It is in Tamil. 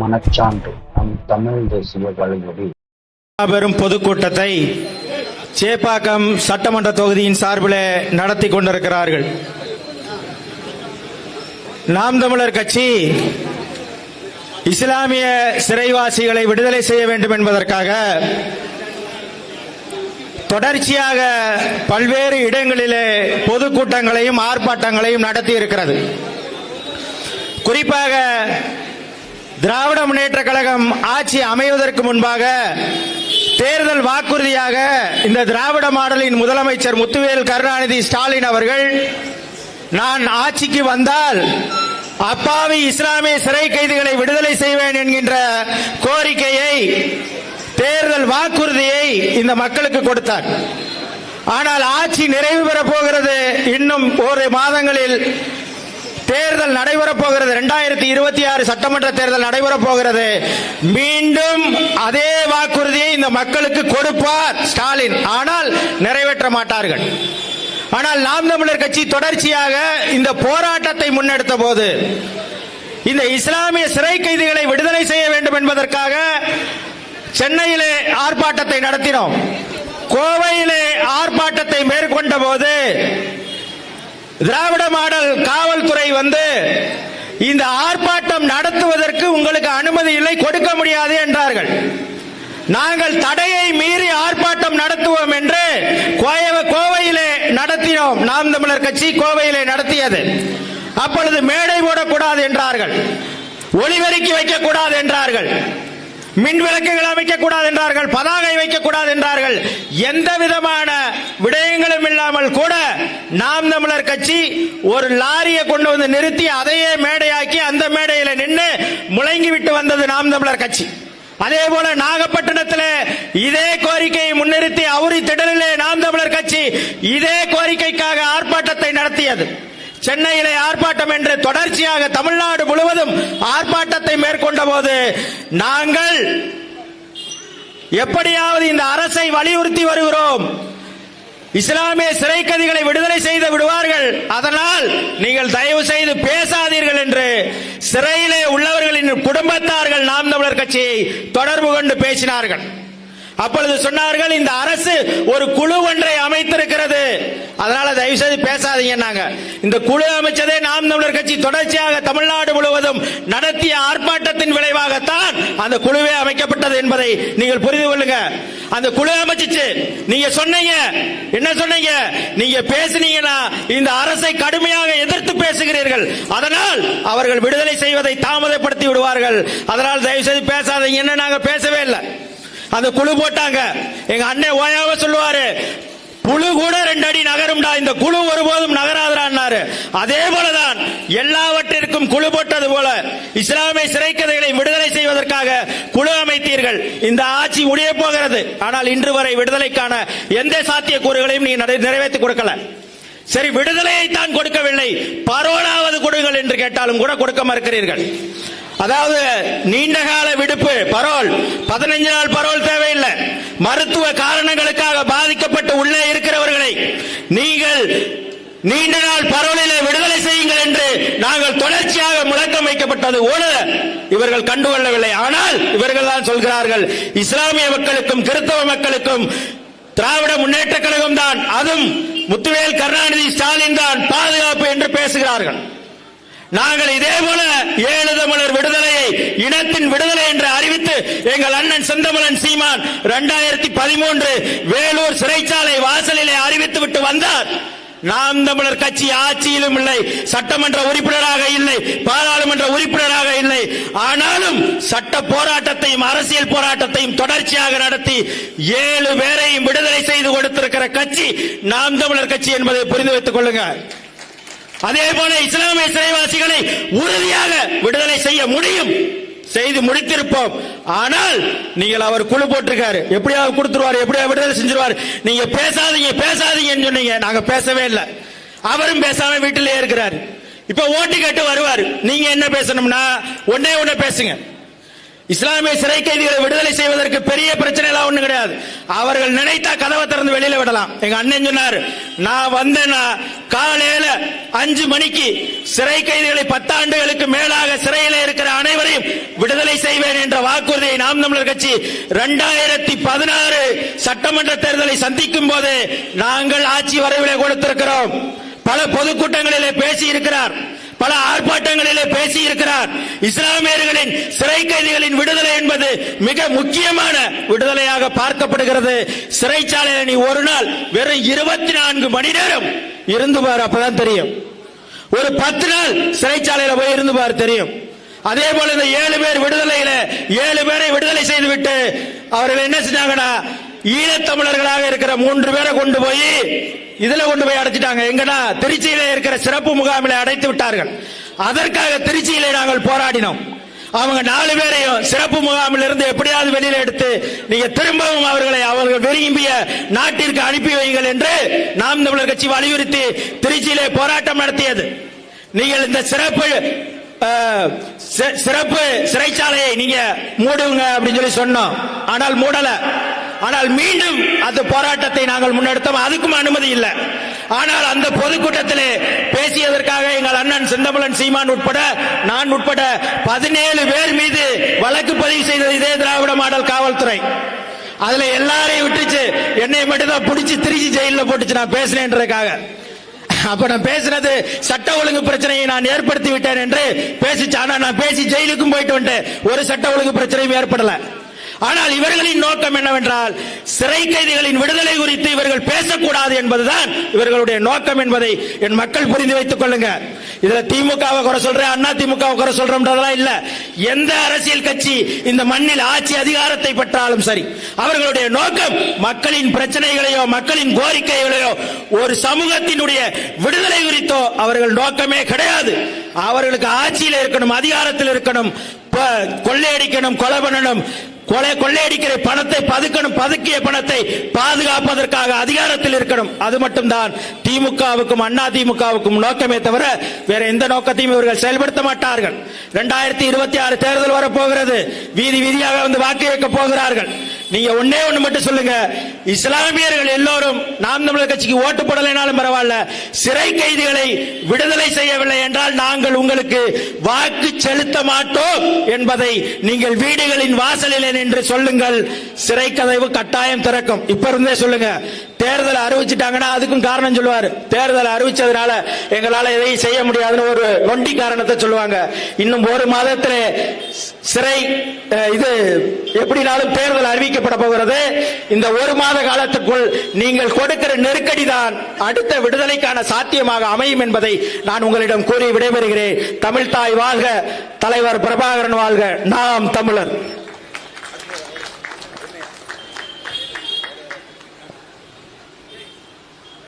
மனச்சான்று நம் தமிழ் தேசிய வழிமுறை. மாபெரும் பொதுக்கூட்டத்தை சேப்பாக்கம் சட்டமன்ற தொகுதியின் சார்பில் நடத்தி கொண்டிருக்கிறார்கள். நாம் தமிழர் கட்சி இஸ்லாமிய சிறைவாசிகளை விடுதலை செய்ய வேண்டும் என்பதற்காக தொடர்ச்சியாக பல்வேறு இடங்களிலே பொதுக்கூட்டங்களையும் ஆர்ப்பாட்டங்களையும் நடத்தி இருக்கிறது. குறிப்பாக திராவிட முன்னேற்ற கழகம் ஆட்சி அமைவதற்கு முன்பாக தேர்தல் வாக்குறுதியாக இந்த திராவிட மாடலின் முதலமைச்சர் முத்துவேல் கருணாநிதி ஸ்டாலின் அவர்கள் நான் ஆட்சிக்கு வந்தால் அப்பாவி இஸ்லாமிய சிறை கைதிகளை விடுதலை செய்வேன் என்கின்ற கோரிக்கையை தேர்தல் வாக்குறுதியை இந்த மக்களுக்கு கொடுத்தார். ஆனால் ஆட்சி நிறைவு பெறப் போகிறது இன்னும் ஒரு மாதங்களில் தேர்தல் நடைபெறப் போகிறது. இரண்டாயிரத்தி இருபத்தி ஆறு சட்டமன்ற தேர்தல் நடைபெறப் போகிறது. மீண்டும் அதே வாக்குறுதியை இந்த மக்களுக்கு கொடுப்பார் ஸ்டாலின். ஆனால் நிறைவேற்ற மாட்டார்கள். ஆனால் நாம் தமிழர் கட்சி தொடர்ச்சியாக இந்த போராட்டத்தை முன்னெடுத்த போது இந்த இஸ்லாமிய சிறை கைதிகளை விடுதலை செய்ய வேண்டும் என்பதற்காக சென்னையிலே ஆர்ப்பாட்டத்தை நடத்தினோம். கோவையிலே ஆர்ப்பாட்டத்தை மேற்கொண்ட போது திராவிட மாடல் காவல்துறை வந்து இந்த ஆர்ப்பாட்டம் நடத்துவதற்கு உங்களுக்கு அனுமதி இல்லை கொடுக்க முடியாது என்றார்கள். நாங்கள் தடையை மீறி ஆர்ப்பாட்டம் நடத்துவோம் என்று கோய- கோவையிலே நடத்தினோம். நாம் தமிழர் கட்சி கோவையிலே நடத்தியது. அப்பொழுது மேடை போடக்கூடாது என்றார்கள். ஒளிவெருக்கி வைக்கக்கூடாது என்றார்கள். மின் விளக்குகள் அமைக்கக்கூடாது என்றார்கள் பதாகை வைக்கக்கூடாது என்றார்கள் எந்த விதமான விடயங்களும் இல்லாமல் கூட நாம் தமிழர் கட்சி ஒரு லாரியை கொண்டு வந்து நிறுத்தி அதையே மேடையாக்கி அந்த மேடையில நின்று முழங்கி விட்டு வந்தது நாம் தமிழர் கட்சி. அதே போல நாகப்பட்டினத்தில் இதே கோரிக்கையை முன்னிறுத்தி அவுரி திடலிலே நாம் தமிழர் கட்சி இதே கோரிக்கைக்காக ஆர்ப்பாட்டத்தை நடத்தியது. சென்னையிலே ஆர்ப்பாட்டம் என்று தொடர்ச்சியாக தமிழ்நாடு முழுவதும் ஆர்ப்பாட்டத்தை மேற்கொண்ட போது நாங்கள் எப்படியாவது இந்த அரசை வலியுறுத்தி வருகிறோம். இஸ்லாமிய சிறை கதிகளை விடுதலை செய்து விடுவார்கள். அதனால் நீங்கள் தயவு செய்து பேசாதீர்கள் என்று சிறையிலே உள்ளவர்களின் குடும்பத்தார்கள் நாம் தமிழர் கட்சியை தொடர்பு கொண்டு பேசினார்கள். அப்பொழுது சொன்னார்கள் இந்த அரசு ஒரு குழு ஒன்றை அமைத்திருக்கிறது. அதனால தயவு செய்து பேசாதீங்க இந்த குழு அமைச்சதே நாம் தமிழர் கட்சி தொடர்ச்சியாக தமிழ்நாடு முழுவதும் நடத்திய ஆர்ப்பாட்டத்தின் விளைவாகத்தான் அந்த குழுவே அமைக்கப்பட்டது என்பதை நீங்கள் புரிந்து கொள்ளுங்க. அந்த குழு அமைச்சிச்சு. நீங்க சொன்னீங்க. என்ன சொன்னீங்க? நீங்க பேசுனீங்கன்னா இந்த அரசை கடுமையாக எதிர்த்து பேசுகிறீர்கள். அதனால் அவர்கள் விடுதலை செய்வதை தாமதப்படுத்தி விடுவார்கள். அதனால் தயவு செய்து பேசாதீங்கன்னு நாங்க பேசவே இல்லை. அந்த குழு போட்டாங்க. எங்க அண்ணன் ஓயாவ சொல்லுவாரு புழு கூட ரெண்டு அடி நகரும்டா இந்த குழு ஒருபோதும் நகராதரான்னாரு அதே போலதான் எல்லாவற்றிற்கும் குழு போட்டது போல இஸ்லாமிய சிறைக்கதைகளை விடுதலை செய்வதற்காக குழு அமைத்தீர்கள். இந்த ஆட்சி முடிய போகிறது. ஆனால் இன்று வரை விடுதலைக்கான எந்த சாத்தியக்கூறுகளையும் நீங்க நிறை- நிறைவேற்றி கொடுக்கல. சரி விடுதலையை தான் கொடுக்கவில்லை. பரோலாவது கொடுங்கள் என்று கேட்டாலும் கூட கொடுக்க மறுக்கிறீர்கள். அதாவது நீண்ட கால விடுப்பு பரோல். பதினஞ்சு நாள் பரோல் தேவையில்லை. மருத்துவ காரணங்களுக்காக பாதிக்கப்பட்டு உள்ளே இருக்கிறவர்களை நீங்கள் நீண்ட நாள் பரோலிலே விடுதலை செய்யுங்கள் என்று நாங்கள் தொடர்ச்சியாக முழக்கம் வைக்கப்பட்டது ஓட இவர்கள் கண்டுகொள்ளவில்லை. ஆனால் இவர்கள் தான் சொல்கிறார்கள் இஸ்லாமிய மக்களுக்கும் கிறிஸ்தவ மக்களுக்கும் திராவிட முன்னேற்ற கழகம் தான் அதுவும் முத்துவேல் கருணாநிதி ஸ்டாலின் தான் பாதுகாப்பு என்று பேசுகிறார்கள். நாங்கள் இதே போல ஏழு தமிழர் விடுதலையை இனத்தின் விடுதலை என்று அறிவித்து எங்கள் அண்ணன் செந்தமலன் சீமான் இரண்டாயிரத்தி பதிமூன்று வேலூர் சிறைச்சாலை வாசலிலே அறிவித்து விட்டு வந்தார். நாம் தமிழர் கட்சி ஆட்சியிலும் இல்லை சட்டமன்ற உறுப்பினராக இல்லை பாராளுமன்ற உறுப்பினராக இல்லை. ஆனாலும் சட்ட போராட்டத்தையும் அரசியல் போராட்டத்தையும் தொடர்ச்சியாக நடத்தி ஏழு பேரையும் விடுதலை செய்து கொடுத்திருக்கிற கட்சி நாம் தமிழர் கட்சி என்பதை புரிந்து வைத்துக் கொள்ளுங்க அதே போல இஸ்லாமிய சிறைவாசிகளை உறுதியாக விடுதலை செய்ய முடியும். செய்து முடித்திருப்போம். ஆனால் நீங்கள் அவர் குழு போட்டிருக்காரு. எப்படியாவது கொடுத்துருவாரு எப்படியா விடுதலை செஞ்சிருவாரு. நீங்க பேசாதீங்க பேசாதீங்கன்னு சொன்னீங்க. நாங்க பேசவே இல்லை. அவரும் பேசாம வீட்டிலேயே இருக்கிறாரு. இப்ப ஓட்டு கேட்டு வருவார். நீங்க என்ன பேசணும்னா ஒன்னே ஒண்ணு பேசுங்க. இஸ்லாமிய சிறை கைதிகளை விடுதலை செய்வதற்கு பெரிய பிரச்சனை எல்லாம் ஒண்ணு கிடையாது. அவர்கள் நினைத்தா கதவை திறந்து வெளியில விடலாம். எங்க அண்ணன் சொன்னார் நான் வந்தேன்னா காலையில அஞ்சு மணிக்கு சிறை கைதிகளை பத்தாண்டுகளுக்கு மேலாக சிறையில் இருக்கிற அனைவரையும் விடுதலை செய்வேன் என்ற வாக்குறுதியை நாம் தமிழர் கட்சி இரண்டாயிரத்தி பதினாறு சட்டமன்ற தேர்தலை சந்திக்கும் போது நாங்கள் ஆட்சி வரைவிலே கொடுத்திருக்கிறோம். பல பொதுக்கூட்டங்களிலே பேசி இருக்கிறார் பல ஆர்ப்பாட்டங்களிலே பேசி இருக்கிறார் இஸ்லாமியர்களின் சிறை கைதிகளின் விடுதலை என்பது மிக முக்கியமான விடுதலையாக பார்க்கப்படுகிறது. சிறைச்சாலையில் நீ ஒரு நாள் வெறும் இருபத்தி நான்கு மணி நேரம் இருந்து பார் அப்பதான் தெரியும். ஒரு பத்து நாள் சிறைச்சாலையில போய் இருந்து பார் தெரியும். அதே போல இந்த ஏழு பேர் விடுதலையில ஏழு பேரை விடுதலை செய்து விட்டு அவர்கள் என்ன செஞ்சாங்கன்னா ஈழத்தமிழர்களாக இருக்கிற மூன்று பேரை கொண்டு போய் இதுல கொண்டு போய் அடைச்சிட்டாங்க. எங்கன்னா திருச்சியில இருக்கிற சிறப்பு முகாமில அடைத்து விட்டார்கள். அதற்காக திருச்சியில நாங்கள் போராடினோம். அவங்க நாலு பேரையும் சிறப்பு முகாமில் இருந்து எப்படியாவது வெளியில எடுத்து நீங்க திரும்பவும் அவர்களை அவர்கள் விரும்பிய நாட்டிற்கு அனுப்பி வைங்கள் என்று நாம் தமிழர் கட்சி வலியுறுத்தி திருச்சியிலே போராட்டம் நடத்தியது. நீங்கள் இந்த சிறப்பு சிறப்பு சிறைச்சாலையை நீங்க மூடுங்க அப்படின்னு சொல்லி சொன்னோம். ஆனால் மூடல. ஆனால் மீண்டும் அந்த போராட்டத்தை நாங்கள் முன்னெடுத்தோம். அதுக்கும் அனுமதி இல்லை. ஆனால் அந்த பொதுக்கூட்டத்திலே பேசியதற்காக எங்கள் அண்ணன் செந்தமலன் சீமான் உட்பட நான் உட்பட பதினேழு பேர் மீது வழக்கு பதிவு செய்தது இதே திராவிட மாடல் காவல்துறை. அதுல எல்லாரையும் விட்டுச்சு. என்னை மட்டும்தான் பிடிச்சி திருச்சி ஜெயில போட்டுச்சு. நான் பேசினேன்றதுக்காக. அப்ப நான் பேசினது சட்ட ஒழுங்கு பிரச்சனையை நான் ஏற்படுத்தி விட்டேன் என்று பேசிச்சு. ஆனா நான் பேசி ஜெயிலுக்கும் போயிட்டு வந்துட்டேன். ஒரு சட்ட ஒழுங்கு பிரச்சனையும் ஏற்படல. ஆனால் இவர்களின் நோக்கம் என்னவென்றால் சிறை கைதிகளின் விடுதலை குறித்து இவர்கள் பேசக்கூடாது என்பதுதான் இவர்களுடைய நோக்கம் என்பதை என் மக்கள் புரிந்து வைத்துக் கொள்ளுங்க. இதுல திமுகவை குறை சொல்றேன் அண்ணா திமுகவை குறை சொல்றோம்ன்றதெல்லாம் இல்ல. எந்த அரசியல் கட்சி இந்த மண்ணில் ஆட்சி அதிகாரத்தை பெற்றாலும் சரி அவர்களுடைய நோக்கம் மக்களின் பிரச்சனைகளையோ மக்களின் கோரிக்கைகளையோ ஒரு சமூகத்தினுடைய விடுதலை குறித்தோ அவர்கள் நோக்கமே கிடையாது. அவர்களுக்கு ஆட்சியில் இருக்கணும் அதிகாரத்தில் இருக்கணும் கொள்ளையடிக்கணும் கொலை பண்ணணும் கொலை கொள்ளையடிக்கிற பணத்தை பதுக்கணும் பதுக்கிய பணத்தை பாதுகாப்பதற்காக அதிகாரத்தில் இருக்கணும். அது மட்டும்தான் திமுகவுக்கும் அண்ணா திமுகவுக்கும் நோக்கமே தவிர வேற எந்த நோக்கத்தையும் இவர்கள் செயல்படுத்த மாட்டார்கள். இரண்டாயிரத்தி இருபத்தி ஆறு தேர்தல் வரப்போகிறது. வீதி வீதியாக வந்து வாக்கு கேட்க போகிறார்கள். நீங்க ஒன்னே ஒண்ணு மட்டும் சொல்லுங்க. இஸ்லாமியர்கள் எல்லோரும் நாம் தமிழர் கட்சிக்கு ஓட்டு போடலைனாலும் பரவாயில்ல. சிறை கைதிகளை விடுதலை செய்யவில்லை என்றால் நாங்கள் உங்களுக்கு வாக்கு செலுத்த மாட்டோம் என்பதை நீங்கள் வீடுகளின் வாசலில் நின்று சொல்லுங்கள். சிறை கதவு கட்டாயம் திறக்கும். இப்ப இருந்தே சொல்லுங்க. தேர்தல் அறிவிச்சிட்டாங்கன்னா அதுக்கும் காரணம் சொல்லுவாரு. தேர்தல் அறிவிச்சதுனால எங்களால எதையும் செய்ய முடியாதுன்னு ஒரு நொண்டி காரணத்தை சொல்லுவாங்க. இன்னும் ஒரு மாதத்தில் சிறை இது எப்படினாலும் தேர்தல் அறிவிக்கப்பட போகிறது. இந்த ஒரு மாத காலத்துக்குள் நீங்கள் கொடுக்கிற நெருக்கடி தான் அடுத்த விடுதலைக்கான சாத்தியமாக அமையும் என்பதை நான் உங்களிடம் கூறி விடைபெறுகிறேன். தமிழ் தாய் வாழ்க தலைவர் பிரபாகரன் வாழ்க. நாம் தமிழர்.